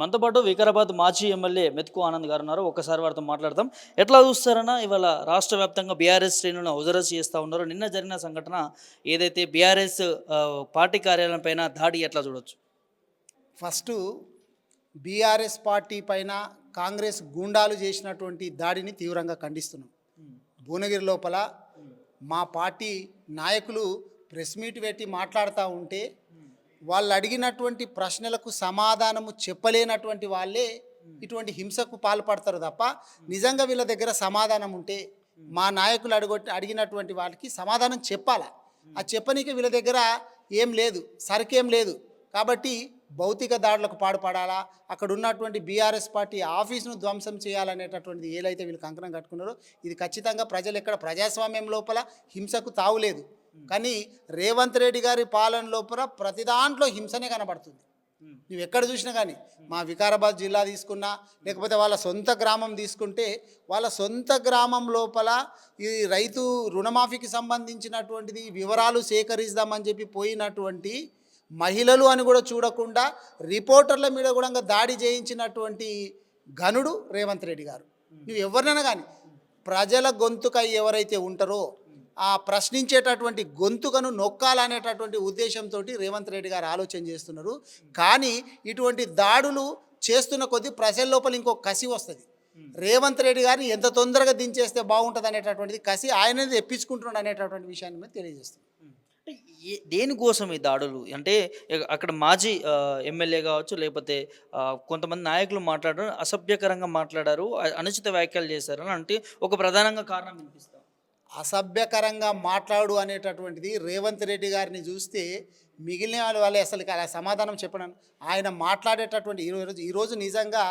మనతో పాటు వికారాబాద్ మాజీ ఎమ్మెల్యే మెతుకు ఆనంద్ గారు ఉన్నారు. ఒకసారి వారితో మాట్లాడతాం ఎట్లా చూస్తారన్నా ఇవాళ రాష్ట్ర వ్యాప్తంగా బీఆర్ఎస్ శ్రేణులను ఉజరస్ చేస్తూ ఉన్నారు నిన్న జరిగిన సంఘటన ఏదైతే బీఆర్ఎస్ పార్టీ కార్యాలయం పైన దాడి ఎట్లా చూడొచ్చు? ఫస్ట్ బీఆర్ఎస్ పార్టీ పైన కాంగ్రెస్ గూండాలు చేసినటువంటి దాడిని తీవ్రంగా ఖండిస్తున్నాం. భువనగిరి లోపల మా పార్టీ నాయకులు ప్రెస్ మీట్ పెట్టి మాట్లాడుతూ ఉంటే వాళ్ళు అడిగినటువంటి ప్రశ్నలకు సమాధానము చెప్పలేనటువంటి వాళ్ళే ఇటువంటి హింసకు పాల్పడతారు తప్ప నిజంగా వీళ్ళ దగ్గర సమాధానం ఉంటే మా నాయకులు అడుగు అడిగినటువంటి వాళ్ళకి సమాధానం చెప్పాలా? ఆ చెప్పనీకి వీళ్ళ దగ్గర ఏం లేదు సరికేం లేదు. కాబట్టి భౌతిక దాడులకు పాడుపడాలా? అక్కడ ఉన్నటువంటి బీఆర్ఎస్ పార్టీ ఆఫీసును ధ్వంసం చేయాలనేటటువంటిది ఏలైతే వీళ్ళు కంకణం కట్టుకున్నారో ఇది ఖచ్చితంగా ప్రజలు ఎక్కడ ప్రజాస్వామ్యం లోపల హింసకు తావులేదు. కానీ రేవంత్ రెడ్డి గారి పాలన లోపల ప్రతి దాంట్లో హింసనే కనబడుతుంది. నువ్వు ఎక్కడ చూసినా కానీ మా వికారాబాద్ జిల్లా తీసుకున్నా లేకపోతే వాళ్ళ సొంత గ్రామం తీసుకుంటే వాళ్ళ సొంత గ్రామం లోపల ఈ రైతు రుణమాఫీకి సంబంధించినటువంటిది వివరాలు సేకరిద్దామని చెప్పి పోయినటువంటి మహిళలు అని కూడా చూడకుండా రిపోర్టర్ల మీద కూడా దాడి చేయించినటువంటి ఘనుడు రేవంత్ రెడ్డి గారు. నువ్వు ఎవరినైనా కానీ ప్రజల గొంతుకై ఎవరైతే ఉంటారో ఆ ప్రశ్నించేటటువంటి గొంతుకను నొక్కాలనేటటువంటి ఉద్దేశంతో రేవంత్ రెడ్డి గారు ఆలోచన చేస్తున్నారు. కానీ ఇటువంటి దాడులు చేస్తున్న కొద్దీ ప్రజల లోపల ఇంకో కసి వస్తుంది. రేవంత్ రెడ్డి గారిని ఎంత తొందరగా దించేస్తే బాగుంటుంది అనేటటువంటిది కసి ఆయనది తెప్పించుకుంటున్నాడు అనేటటువంటి విషయాన్ని మేము తెలియజేస్తుంది అంటే దేనికోసం ఈ దాడులు? అంటే అక్కడ మాజీ ఎమ్మెల్యే కావచ్చు లేకపోతే కొంతమంది నాయకులు మాట్లాడారు అసభ్యకరంగా మాట్లాడారు అనుచిత వ్యాఖ్యలు చేశారు అంటే ఒక ప్రధానంగా కారణం వినిపిస్తారు అసభ్యకరంగా మాట్లాడు అనేటటువంటిది రేవంత్ రెడ్డి గారిని చూస్తే మిగిలిన వాళ్ళు వాళ్ళే అసలు అలా సమాధానం చెప్పడం. ఆయన మాట్లాడేటటువంటి ఈరోజు ఈరోజు నిజంగా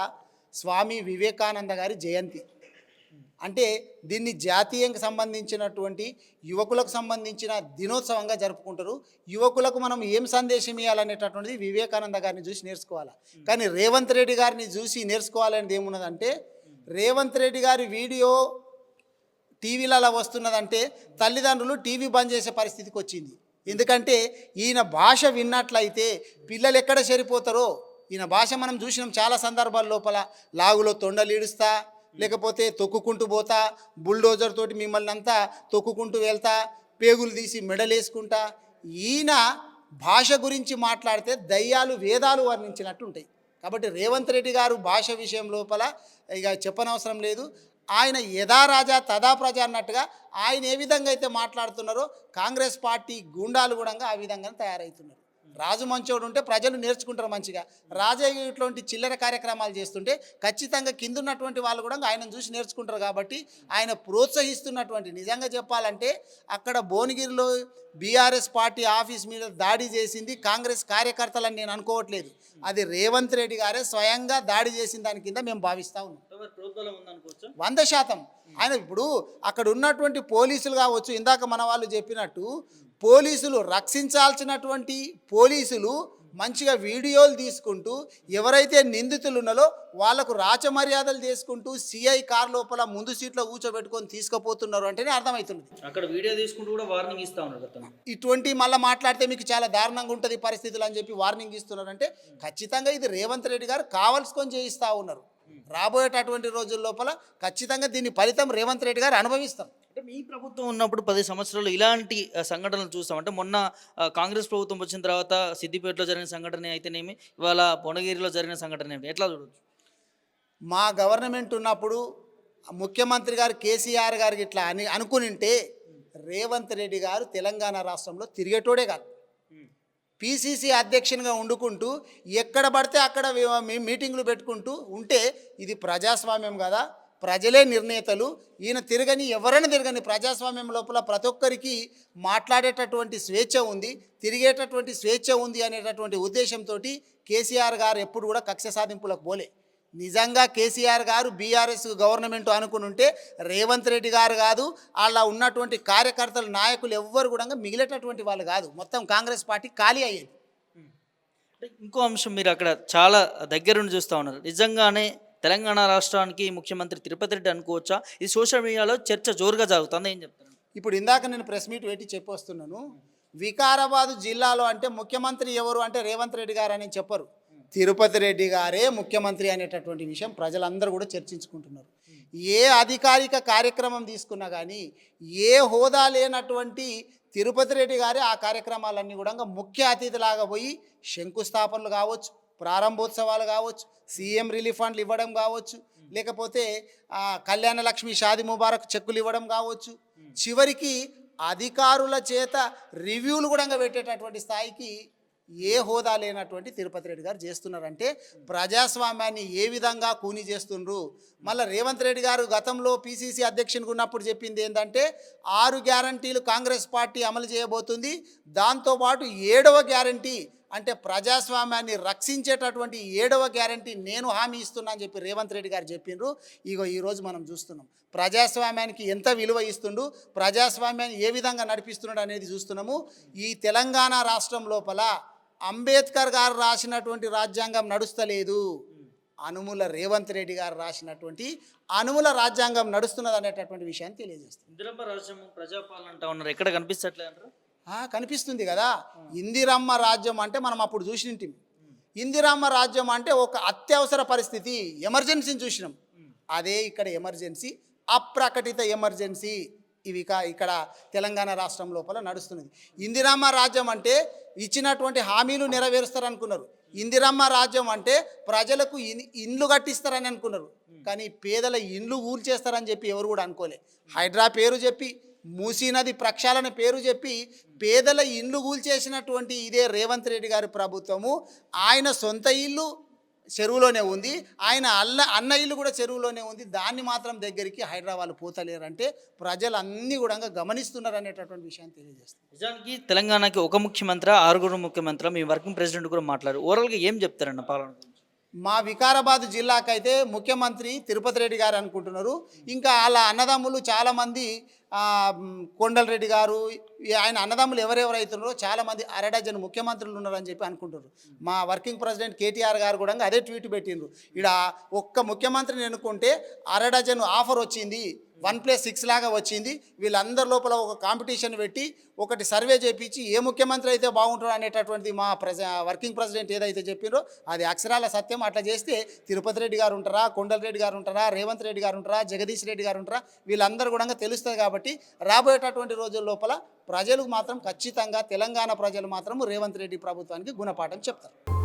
స్వామి వివేకానంద గారి జయంతి. అంటే దీన్ని జాతీయంకి సంబంధించినటువంటి యువకులకు సంబంధించిన దినోత్సవంగా జరుపుకుంటారు. యువకులకు మనం ఏం సందేశం ఇవ్వాలనేటటువంటిది వివేకానంద గారిని చూసి నేర్చుకోవాలి. కానీ రేవంత్ రెడ్డి గారిని చూసి నేర్చుకోవాలనేది ఏమున్నదంటే రేవంత్ రెడ్డి గారి వీడియో టీవీలలో వస్తున్నదంటే తల్లిదండ్రులు టీవీ బంద్ చేసే పరిస్థితికి వచ్చింది. ఎందుకంటే ఈయన భాష విన్నట్లయితే పిల్లలు ఎక్కడ సరిపోతారో ఈయన భాష మనం చూసినాం చాలా సందర్భాల లోపల. లాగులో తొండలీడుస్తా లేకపోతే తొక్కుకుంటూ పోతా బుల్డోజర్ తోటి మిమ్మల్ని అంతా తొక్కుకుంటూ వెళ్తా పేగులు తీసి మెడలేసుకుంటా. ఈయన భాష గురించి మాట్లాడితే దయ్యాలు వేదాలు వర్ణించినట్టు ఉంటాయి కాబట్టి రేవంత్ రెడ్డి గారు భాష విషయం లోపల ఇక చెప్పనవసరం లేదు. ఆయన యథా రాజా తదా ప్రజ అన్నట్టుగా ఆయన ఏ విధంగా అయితే మాట్లాడుతున్నారో కాంగ్రెస్ పార్టీ గూండాలు కూడా ఆ విధంగా తయారవుతున్నారు. రాజు మంచోడు ఉంటే ప్రజలు నేర్చుకుంటారు మంచిగా. రాజయ్య ఇటువంటి చిల్లర కార్యక్రమాలు చేస్తుంటే ఖచ్చితంగా కింద ఉన్నటువంటి వాళ్ళు కూడా ఆయనను చూసి నేర్చుకుంటారు కాబట్టి ఆయన ప్రోత్సహిస్తున్నటువంటి నిజంగా చెప్పాలంటే అక్కడ భువనగిరిలో బీఆర్ఎస్ పార్టీ ఆఫీస్ మీద దాడి చేసింది కాంగ్రెస్ కార్యకర్తలని నేను అనుకోవట్లేదు. అది రేవంత్ రెడ్డి గారే స్వయంగా దాడి చేసిన దాని కింద మేము భావిస్తా ఉన్నాం. వంద శాతం. ఆయన ఇప్పుడు అక్కడ ఉన్నటువంటి పోలీసులు కావచ్చు ఇందాక మన వాళ్ళు చెప్పినట్టు పోలీసులు రక్షించాల్సినటువంటి పోలీసులు మంచిగా వీడియోలు తీసుకుంటూ ఎవరైతే నిందితులు ఉన్నారో వాళ్ళకు రాచమర్యాదలు చేసుకుంటూ సిఐ కార్ లోపల ముందు సీట్లో కూర్చోబెట్టుకొని తీసుకుపోతున్నారు అంటేనే అర్థమవుతుంది. అక్కడ వీడియో తీసుకుంటూ కూడా వార్నింగ్ ఇస్తా అతను ఇటువంటి మళ్ళీ మాట్లాడితే మీకు చాలా దారుణంగా ఉంటుంది పరిస్థితులు అని చెప్పి వార్నింగ్ ఇస్తున్నారంటే ఖచ్చితంగా ఇది రేవంత్ రెడ్డి గారు కావాల్సుకొని చేయిస్తూ ఉన్నారు. రాబోయేటటువంటి రోజుల లోపల ఖచ్చితంగా దీని ఫలితం రేవంత్ రెడ్డి గారు అనుభవిస్తారు. అంటే మీ ప్రభుత్వం ఉన్నప్పుడు పది సంవత్సరాలు ఇలాంటి సంఘటనలు చూస్తాం. అంటే మొన్న కాంగ్రెస్ ప్రభుత్వం వచ్చిన తర్వాత సిద్దిపేటలో జరిగిన సంఘటన అయితేనేమి ఇవాళ భువనగిరిలో జరిగిన సంఘటన ఏమి ఎట్లా చూడొచ్చు? మా గవర్నమెంట్ ఉన్నప్పుడు ముఖ్యమంత్రి గారు కేసీఆర్ గారికి ఇట్లా అని అనుకునింటే రేవంత్ రెడ్డి గారు తెలంగాణ రాష్ట్రంలో తిరిగేటోడే కాదు. పిసిసి అధ్యక్షునిగా వండుకుంటూ ఎక్కడ పడితే అక్కడ మీటింగ్లు పెట్టుకుంటూ ఉంటే ఇది ప్రజాస్వామ్యం కదా. ప్రజలే నిర్ణేతలు. ఈయన తిరగని ఎవరైనా తిరగని ప్రజాస్వామ్యం లోపల ప్రతి ఒక్కరికి మాట్లాడేటటువంటి స్వేచ్ఛ ఉంది. తిరిగేటటువంటి స్వేచ్ఛ ఉంది అనేటటువంటి ఉద్దేశంతో కేసీఆర్ గారు ఎప్పుడు కూడా కక్ష సాధింపులకు పోలే. నిజంగా కేసీఆర్ గారు బీఆర్ఎస్ గవర్నమెంట్ అనుకుని ఉంటే రేవంత్ రెడ్డి గారు కాదు అలా ఉన్నటువంటి కార్యకర్తలు నాయకులు ఎవ్వరు కూడా మిగిలేటటువంటి వాళ్ళు కాదు. మొత్తం కాంగ్రెస్ పార్టీ ఖాళీ అయ్యేది. అంటే ఇంకో అంశం మీరు అక్కడ చాలా దగ్గరుండి చూస్తూ ఉన్నారు. నిజంగానే తెలంగాణ రాష్ట్రానికి ముఖ్యమంత్రి తిరుపతి రెడ్డి అనుకోవచ్చా? ఇది సోషల్ మీడియాలో చర్చ జోరుగా జరుగుతుంది ఏం చెప్తారు? ఇప్పుడు ఇందాక నేను ప్రెస్ మీట్ పెట్టి చెప్పొస్తున్నాను. వికారాబాద్ జిల్లాలో అంటే ముఖ్యమంత్రి ఎవరు అంటే రేవంత్ రెడ్డి గారు అని చెప్పరు. తిరుపతి రెడ్డి గారే ముఖ్యమంత్రి అనేటటువంటి విషయం ప్రజలందరూ కూడా చర్చించుకుంటున్నారు. ఏ అధికారిక కార్యక్రమం తీసుకున్నా కానీ ఏ హోదా లేనటువంటి తిరుపతి రెడ్డి గారే ఆ కార్యక్రమాలన్నీ కూడా ముఖ్య అతిథిలాగా పోయి శంకుస్థాపనలు కావచ్చు ప్రారంభోత్సవాలు కావచ్చు సీఎం రిలీఫ్ ఫండ్లు ఇవ్వడం కావచ్చు లేకపోతే కళ్యాణ లక్ష్మి షాది ముబారక్ చెక్కులు ఇవ్వడం కావచ్చు. చివరికి అధికారుల చేత రివ్యూలు కూడా పెట్టేటటువంటి స్థాయికి ఏ హోదా లేనటువంటి తిరుపతి రెడ్డి గారు చేస్తున్నారంటే ప్రజాస్వామ్యాన్ని ఏ విధంగా కూని చేస్తుండ్రు? మళ్ళీ రేవంత్ రెడ్డి గారు గతంలో పిసిసి అధ్యక్షునికి ఉన్నప్పుడు చెప్పింది ఏంటంటే ఆరు గ్యారంటీలు కాంగ్రెస్ పార్టీ అమలు చేయబోతుంది దాంతోపాటు ఏడవ గ్యారంటీ అంటే ప్రజాస్వామ్యాన్ని రక్షించేటటువంటి ఏడవ గ్యారంటీ నేను హామీ ఇస్తున్నా అని చెప్పి రేవంత్ రెడ్డి గారు చెప్పిండ్రు. ఇగో ఈరోజు మనం చూస్తున్నాం. ప్రజాస్వామ్యానికి ఎంత విలువ ఇస్తుండు ప్రజాస్వామ్యాన్ని ఏ విధంగా నడిపిస్తున్నాడు అనేది చూస్తున్నాము. ఈ తెలంగాణ రాష్ట్రం లోపల అంబేద్కర్ గారు రాసినటువంటి రాజ్యాంగం నడుస్తలేదు. అనుముల రేవంత్ రెడ్డి గారు రాసినటువంటి అనుముల రాజ్యాంగం నడుస్తున్నది అనేటటువంటి విషయాన్ని తెలియజేస్తుంది. ఇందిరమ్మ రాజ్యం ప్రజాపాలన అంటా ఉన్నారు. ఎక్కడ ఆ, కనిపిస్తుంది కదా. ఇందిరమ్మ రాజ్యం అంటే మనం అప్పుడు చూసినట్టు ఇందిరమ్మ రాజ్యం అంటే ఒక అత్యవసర పరిస్థితి ఎమర్జెన్సీని చూసినాం. అదే ఇక్కడ ఎమర్జెన్సీ అప్రకటిత ఎమర్జెన్సీ. ఇవి ఇక్కడ తెలంగాణ రాష్ట్రం లోపల నడుస్తున్నది. ఇందిరామ్మ రాజ్యం అంటే ఇచ్చినటువంటి హామీలు నెరవేరుస్తారనుకున్నారు. ఇందిరమ్మ రాజ్యం అంటే ప్రజలకు ఇన్- ఇండ్లు కట్టిస్తారని అనుకున్నారు. కానీ పేదల ఇండ్లు ఊల్చేస్తారని చెప్పి ఎవరు కూడా అనుకోలే. హైడ్రా పేరు చెప్పి మూసీ నది ప్రక్షాళన పేరు చెప్పి పేదల ఇండ్లు కూల్చేసినటువంటి ఇదే రేవంత్ రెడ్డి గారి ప్రభుత్వము. ఆయన సొంత ఇల్లు చెరువులోనే ఉంది. ఆయన అల్ల అన్న ఇల్లు కూడా చెరువులోనే ఉంది. దాన్ని మాత్రం దగ్గరికి హైదరాబాద్ పోతలేరంటే ప్రజలు అన్నీ కూడా గమనిస్తున్నారు అనేటటువంటి విషయాన్ని తెలియజేస్తారు నిజానికి తెలంగాణకి ఒక ముఖ్యమంత్రి ఆరుగురు ముఖ్యమంత్రి మీ వర్కింగ్ ప్రెసిడెంట్ కూడా మాట్లాడారు. ఓవరాల్గా ఏం చెప్తారన్న పాలన మా వికారాబాద్ జిల్లాకైతే ముఖ్యమంత్రి తిరుపతి రెడ్డి గారు అనుకుంటున్నారు. ఇంకా వాళ్ళ అన్నదమ్ములు చాలామంది కొండలరెడ్డి గారు ఆయన అన్నదమ్ములు ఎవరెవరు అవుతున్నారో చాలామంది అరడజన్ ముఖ్యమంత్రులు ఉన్నారని చెప్పి అనుకుంటారు మా వర్కింగ్ ప్రెసిడెంట్ కేటీఆర్ గారు కూడా అదే ట్వీట్ పెట్టిండ్రు. ఇక్కడ ఒక్క ముఖ్యమంత్రిని ఎన్నుకుంటే అరడజన్ ఆఫర్ వచ్చింది వన్ ప్లస్ సిక్స్ లాగా వచ్చింది. వీళ్ళందరి లోపల ఒక కాంపిటీషన్ పెట్టి ఒకటి సర్వే చేపించి ఏ ముఖ్యమంత్రి అయితే బాగుంటాడు అనేటటువంటిది మా ప్రజ వర్కింగ్ ప్రెసిడెంట్ ఏదైతే చెప్పిరో అది అక్షరాల సత్యం. అట్లా చేస్తే తిరుపతి రెడ్డి గారు ఉంటారా కొండల రెడ్డి గారు ఉంటారా రేవంత్ రెడ్డి గారు ఉంటారా జగదీష్ రెడ్డి గారు ఉంటారా వీళ్ళందరూ కూడా తెలుస్తుంది కాబట్టి కాబట్టి రాబోయేటటువంటి రోజుల లోపల ప్రజలు మాత్రం ఖచ్చితంగా తెలంగాణ ప్రజలు మాత్రం రేవంత్ రెడ్డి ప్రభుత్వానికి గుణపాఠం చెప్తారు.